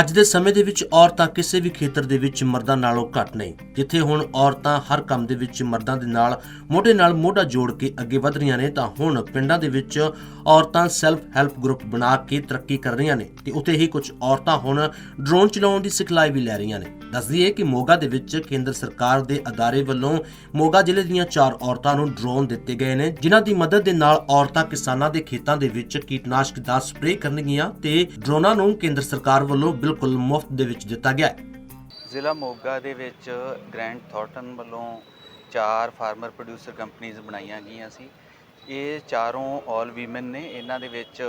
ਅੱਜ ਦੇ ਸਮੇਂ ਦੇ ਵਿੱਚ ਔਰਤਾਂ ਕਿਸੇ ਵੀ ਖੇਤਰ ਦੇ ਵਿੱਚ ਮਰਦਾਂ ਨਾਲੋਂ ਘੱਟ ਨਹੀਂ, ਜਿੱਥੇ ਹੁਣ ਔਰਤਾਂ ਹਰ ਕੰਮ ਦੇ ਵਿੱਚ ਮਰਦਾਂ ਦੇ ਨਾਲ, ਮੋਢੇ ਨਾਲ ਮੋਢਾ ਜੋੜ ਕੇ ਅੱਗੇ ਵਧ ਰਹੀਆਂ ਨੇ, ਤਾਂ ਹੁਣ ਪਿੰਡਾਂ ਦੇ ਵਿੱਚ ਔਰਤਾਂ ਸੈਲਫ ਹੈਲਪ ਗਰੁੱਪ ਬਣਾ ਕੇ ਤਰੱਕੀ ਕਰ ਰਹੀਆਂ ਨੇ ਤੇ ਉੱਥੇ ਹੀ ਕੁਝ ਔਰਤਾਂ ਹੁਣ ਡਰੋਨ ਚਲਾਉਣ ਦੀ ਸਿਖਲਾਈ ਵੀ ਲੈ ਰਹੀਆਂ ਨੇ। ਦੱਸ ਦਈਏ ਕਿ ਮੋਗਾ ਦੇ ਵਿੱਚ ਕੇਂਦਰ ਸਰਕਾਰ ਦੇ ਅਦਾਰੇ ਵੱਲੋਂ ਮੋਗਾ ਜ਼ਿਲ੍ਹੇ ਦੀਆਂ ਚਾਰ ਔਰਤਾਂ ਨੂੰ ਡਰੋਨ ਦਿੱਤੇ ਗਏ ਨੇ, ਜਿਨ੍ਹਾਂ ਦੀ ਮਦਦ ਦੇ ਨਾਲ ਔਰਤਾਂ ਕਿਸਾਨਾਂ ਦੇ ਖੇਤਾਂ ਦੇ ਵਿੱਚ ਕੀਟਨਾਸ਼ਕ ਦਾ ਸਪਰੇਅ ਕਰਨਗੀਆਂ ਤੇ ਡਰੋਨਾਂ ਨੂੰ ਕੇਂਦਰ ਸਰਕਾਰ ਵੱਲੋਂ ਬਿਲਕੁਲ ਮੁਫਤ ਦੇ ਵਿੱਚ ਦਿੱਤਾ ਗਿਆ ਹੈ। ਜ਼ਿਲ੍ਹਾ ਮੋਗਾ ਦੇ ਵਿੱਚ ਗ੍ਰੈਂਡ ਥਾਰਟਨ ਵੱਲੋਂ ਚਾਰ ਫਾਰਮਰ ਪ੍ਰੋਡਿਊਸਰ ਕੰਪਨੀਆਂ ਬਣਾਈਆਂ ਗਈਆਂ ਸੀ। ਇਹ ਚਾਰੋਂ 올 ਵੀਮਨ ਨੇ, ਇਹਨਾਂ ਦੇ ਵਿੱਚ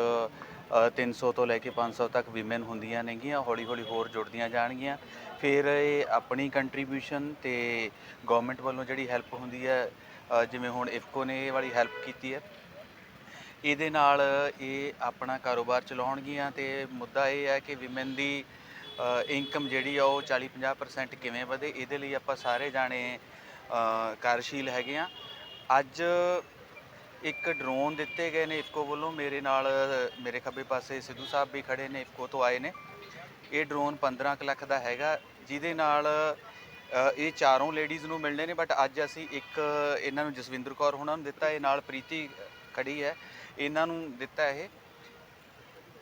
300 ਤੋਂ ਲੈ ਕੇ 500 ਤੱਕ ਵੀਮਨ ਹੁੰਦੀਆਂ ਨੇਗੀਆਂ ਹੌਲੀ ਹੌਲੀ ਹੋਰ ਜੁੜਦੀਆਂ ਜਾਣਗੀਆਂ। ਫਿਰ ਇਹ ਆਪਣੀ ਕੰਟਰੀਬਿਊਸ਼ਨ ਤੇ ਗਵਰਨਮੈਂਟ ਵੱਲੋਂ ਜਿਹੜੀ ਹੈਲਪ ਹੁੰਦੀ ਹੈ ਜਿਵੇਂ ਹੁਣ ਇਫਕੋ ਨੇ ਇਹ ਵਾਲੀ ਹੈਲਪ ਕੀਤੀ ਹੈ। ਇਹਦੇ ਨਾਲ ਇਹ ਆਪਣਾ ਕਾਰੋਬਾਰ ਚਲਾਉਣਗੀਆਂ ਤੇ ਮੁੱਦਾ ਇਹ ਹੈ ਕਿ ਵਿਮਨ ਦੀ ਇਨਕਮ ਜਿਹੜੀ ਆ ਉਹ 40-50% ਕਿਵੇਂ ਵਧੇ, ਇਹਦੇ ਲਈ ਆਪਾਂ ਸਾਰੇ ਜਾਣੇ ਕਾਰਜਸ਼ੀਲ ਹੈਗੇ ਆ। ਅੱਜ ਇੱਕ ਡਰੋਨ ਦਿੱਤੇ ਗਏ ਨੇ ਇਫਕੋ ਵੱਲੋਂ। ਮੇਰੇ ਨਾਲ, ਮੇਰੇ ਖੱਬੇ ਪਾਸੇ ਸਿੱਧੂ ਸਾਹਿਬ ਵੀ ਖੜੇ ਨੇ, ਇਫਕੋ ਤੋਂ ਆਏ ਨੇ। ਇਹ ਡਰੋਨ 15 ਕੁ ਲੱਖ ਦਾ ਹੈਗਾ, ਜਿਹਦੇ ਨਾਲ ਇਹ ਚਾਰੋਂ ਲੇਡੀਜ਼ ਨੂੰ ਮਿਲਣੇ ਨੇ ਬਟ ਅੱਜ ਅਸੀਂ ਇੱਕ, ਇਹਨਾਂ ਨੂੰ ਜਸਵਿੰਦਰ ਕੌਰ ਹੁਣਾਂ ਨੂੰ ਦਿੱਤਾ, ਇਹ ਨਾਲ ਪ੍ਰੀਤੀ ਖੜੀ ਹੈ, ਇਹਨਾਂ ਨੂੰ ਦਿੱਤਾ ਇਹ।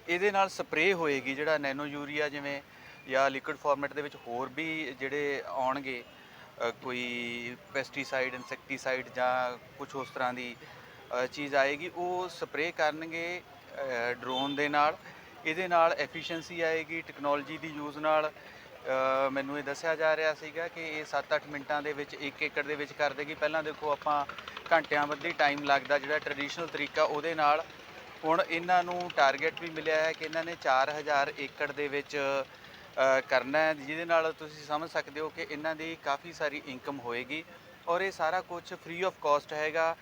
ਇਹਦੇ ਨਾਲ ਸਪਰੇਅ ਹੋਏਗੀ ਜਿਹੜਾ ਨੈਨੋ ਯੂਰੀਆ ਜਿਵੇਂ, ਜਾਂ ਲਿਕੁਇਡ ਫਾਰਮੈਟ ਦੇ ਵਿੱਚ ਹੋਰ ਵੀ ਜਿਹੜੇ ਆਉਣਗੇ ਕੋਈ ਪੈਸਟੀਸਾਈਡ ਇਨਸੈਕਟੀਸਾਈਡ ਜਾਂ ਕੁਝ ਉਸ ਤਰ੍ਹਾਂ ਦੀ ਚੀਜ਼ ਆਏਗੀ, ਉਹ ਸਪਰੇਅ ਕਰਨਗੇ ਡਰੋਨ ਦੇ ਨਾਲ। ਇਹਦੇ ਨਾਲ ਐਫੀਸ਼ੀਐਂਸੀ ਆਏਗੀ ਟੈਕਨੋਲੋਜੀ ਦੀ ਯੂਜ਼ ਨਾਲ। ਮੈਨੂੰ ਇਹ ਦੱਸਿਆ ਜਾ ਰਿਹਾ ਸੀਗਾ ਕਿ ਇਹ 7-8 ਮਿੰਟਾਂ ਦੇ ਵਿੱਚ 1 ਏਕੜ ਦੇ ਵਿੱਚ ਕਰ ਦੇਗੀ। ਪਹਿਲਾਂ ਦੇਖੋ ਆਪਾਂ ਘੰਟਿਆਂ ਬੱਧੀ ਟਾਈਮ ਲੱਗਦਾ, ਜਿਹੜਾ ਟ੍ਰੈਡੀਸ਼ਨਲ ਤਰੀਕਾ ਉਹਦੇ ਨਾਲ। ਹੁਣ ਇਹਨਾਂ ਨੂੰ ਟਾਰਗੇਟ ਵੀ ਮਿਲਿਆ ਹੈ ਕਿ ਇਹਨਾਂ ਨੇ 4000 ਏਕੜ ਦੇ ਵਿੱਚ ਕਰਨਾ ਹੈ, ਜਿਹਦੇ ਨਾਲ ਤੁਸੀਂ ਸਮਝ ਸਕਦੇ ਹੋ ਕਿ ਇਹਨਾਂ ਦੀ ਕਾਫੀ ਸਾਰੀ ਇਨਕਮ ਹੋਏਗੀ। ਔਰ ਇਹ ਸਾਰਾ ਕੁਝ ਫ੍ਰੀ ਆਫ ਕਾਸਟ ਹੈਗਾ।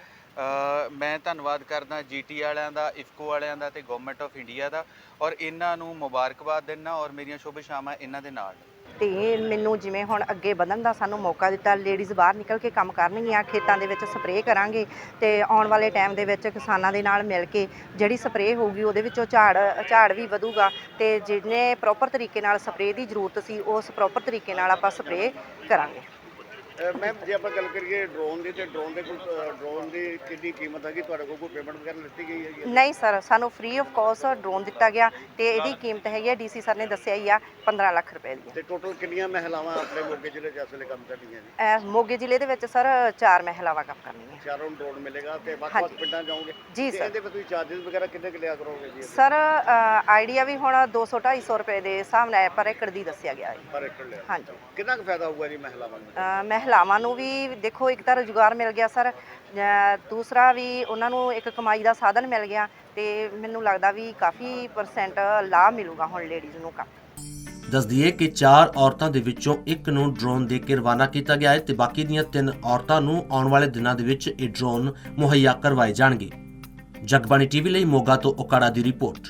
ਮੈਂ ਧੰਨਵਾਦ ਕਰਦਾ ਜੀਟੀ ਵਾਲਿਆਂ ਦਾ ਇਫਕੋ ਵਾਲਿਆਂ ਦਾ ਤੇ ਗਵਰਨਮੈਂਟ ਆਫ ਇੰਡੀਆ ਦਾ ਔਰ ਇਹਨਾਂ ਨੂੰ ਮੁਬਾਰਕਬਾਦ ਦਿੰਦਾ ਔਰ ਮੇਰੀਆਂ ਸ਼ੁਭ ਸ਼ਾਮਾਂ ਇਹਨਾਂ ਦੇ ਨਾਲ। ਤੇ ਮੈਨੂੰ ਜਿਵੇਂ ਹੁਣ ਅੱਗੇ ਵਧਣ ਦਾ ਸਾਨੂੰ ਮੌਕਾ ਦਿੱਤਾ ਲੇਡੀਜ਼ ਬਾਹਰ ਨਿਕਲ ਕੇ ਕੰਮ ਕਰਨਗੀਆਂ, ਖੇਤਾਂ ਦੇ ਵਿੱਚ ਸਪਰੇਅ ਕਰਾਂਗੇ ਤੇ ਆਉਣ ਵਾਲੇ ਟਾਈਮ ਦੇ ਵਿੱਚ ਕਿਸਾਨਾਂ ਦੇ ਨਾਲ ਮਿਲ ਕੇ ਜਿਹੜੀ ਸਪਰੇਅ ਹੋਊਗੀ ਉਹਦੇ ਵਿੱਚੋਂ ਝਾੜ ਝਾੜ ਵੀ ਵਧੂਗਾ ਤੇ ਜਿਹਨੇ ਪ੍ਰੋਪਰ ਤਰੀਕੇ ਨਾਲ ਸਪਰੇਅ ਦੀ ਜ਼ਰੂਰਤ ਸੀ, ਉਸ ਪ੍ਰੋਪਰ ਤਰੀਕੇ ਨਾਲ ਆਪਾਂ ਸਪਰੇਅ ਕਰਾਂਗੇ। ਮੈਮ ਜੇ ਆਪਾਂ ਗੱਲ ਕਰੀਏ ਡਰੋਨ ਦੀ ਤੇ ਡਰੋਨ ਦੇ ਕੋਈ ਡਰੋਨ ਦੀ ਕਿੰਨੀ ਕੀਮਤ ਹੈਗੀ? ਤੁਹਾਡੇ ਕੋਲ ਕੋਈ ਪੇਮੈਂਟ ਵਗੈਰਾ ਲਿੱਤੀ ਗਈ ਹੈਗੀ ਹੈ? ਨਹੀਂ ਸਰ ਸਾਨੂੰ ਫ੍ਰੀ ਆਫ ਕਾਸਟ ਡਰੋਨ ਦਿੱਤਾ ਗਿਆ ਤੇ ਇਹਦੀ ਕੀਮਤ ਹੈਗੀ ਆ ਡੀਸੀ ਸਰ ਨੇ ਦੱਸਿਆ ਹੀ ਆ 15 ਲੱਖ ਰੁਪਏ ਦੀ ਤੇ ਟੋਟਲ ਕਿੰਨੀਆਂ ਮਹਿਲਾਵਾਂ ਆਪਣੇ ਮੋਗੇ ਜ਼ਿਲ੍ਹੇ 'ਚ ਇਸ ਵੇਲੇ ਕੰਮ ਕਰ ਰਹੀਆਂ ਜੀ ਐ ਮੋਗੇ ਜ਼ਿਲ੍ਹੇ ਦੇ ਵਿੱਚ ਸਰ ਚਾਰ ਮਹਿਲਾਵਾਂ ਕੰਮ ਕਰਨੀਆਂ ਚਾਰੋਂ ਡਰੋਨ ਮਿਲੇਗਾ ਤੇ ਵੱਖ-ਵੱਖ ਹਾਂਜੀ। ਪਿੰਡਾਂ ਜਾਓਗੇ ਜੀ ਸਰ ਇਹਦੇ ਵਿੱਚ ਤੁਸੀਂ ਚਾਰजेस ਵਗੈਰਾ ਕਿੰਨੇ ਕੁ ਲਿਆ ਕਰੋਗੇ ਜੀ? ਸਰ ਆਈਡੀਆ ਵੀ ਹੁਣ 200 250 ਰੁਪਏ ਦੇ ਹਿਸਾਬ ਨਾਲ ਪਰ ਏਕੜ ਦੀ ਦੱਸਿਆ ਗਿਆ ਹੈ। ਪਰ ਏਕੜ ਲਿਆ। ਹਾਂਜੀ। ਕਿੰਨਾ ਕੁ ਫਾਇਦਾ ਹੋਊਗਾ ਜੀ ਮਹਿਲਾਵਾਂ ਨੂੰ? ਅ, ਮਹਿਲਾਵਾਂ ਨੂੰ ਵੀ ਦੇਖੋ, ਇੱਕ ਤਾਂ ਰੁਜ਼ਗਾਰ ਮਿਲ ਗਿਆ ਸਰ ਦੂਸਰਾ ਵੀ ਉਹਨਾਂ ਨੂੰ ਇੱਕ ਕਮਾਈ ਦਾ ਸਾਧਨ ਮਿਲ ਗਿਆ ਤੇ ਮੈਨੂੰ ਲੱਗਦਾ ਵੀ ਕਾਫੀ ਪਰਸੈਂਟ ਲਾਭ ਮਿਲੂਗਾ ਹੁਣ ਲੇਡੀਜ਼ ਨੂੰ ਕੰਮ ਦੱਸ ਦਈਏ ਕਿ ਚਾਰ ਔਰਤਾਂ ਦੇ ਵਿੱਚੋਂ ਇੱਕ ਨੂੰ ਡਰੋਨ ਦੇ ਕੇ ਰਵਾਨਾ ਕੀਤਾ ਗਿਆ ਹੈ ਤੇ ਬਾਕੀ ਦੀਆਂ ਤਿੰਨ ਔਰਤਾਂ ਨੂੰ ਆਉਣ ਵਾਲੇ ਦਿਨਾਂ ਦੇ ਵਿੱਚ ਇਹ ਡਰੋਨ ਮੁਹੱਈਆ ਕਰਵਾਏ ਜਾਣਗੇ। ਜਗਬਾਣੀ ਟੀਵੀ ਲਈ ਮੋਗਾ ਤੋਂ ਓਕਾੜਾ ਦੀ ਰਿਪੋਰਟ।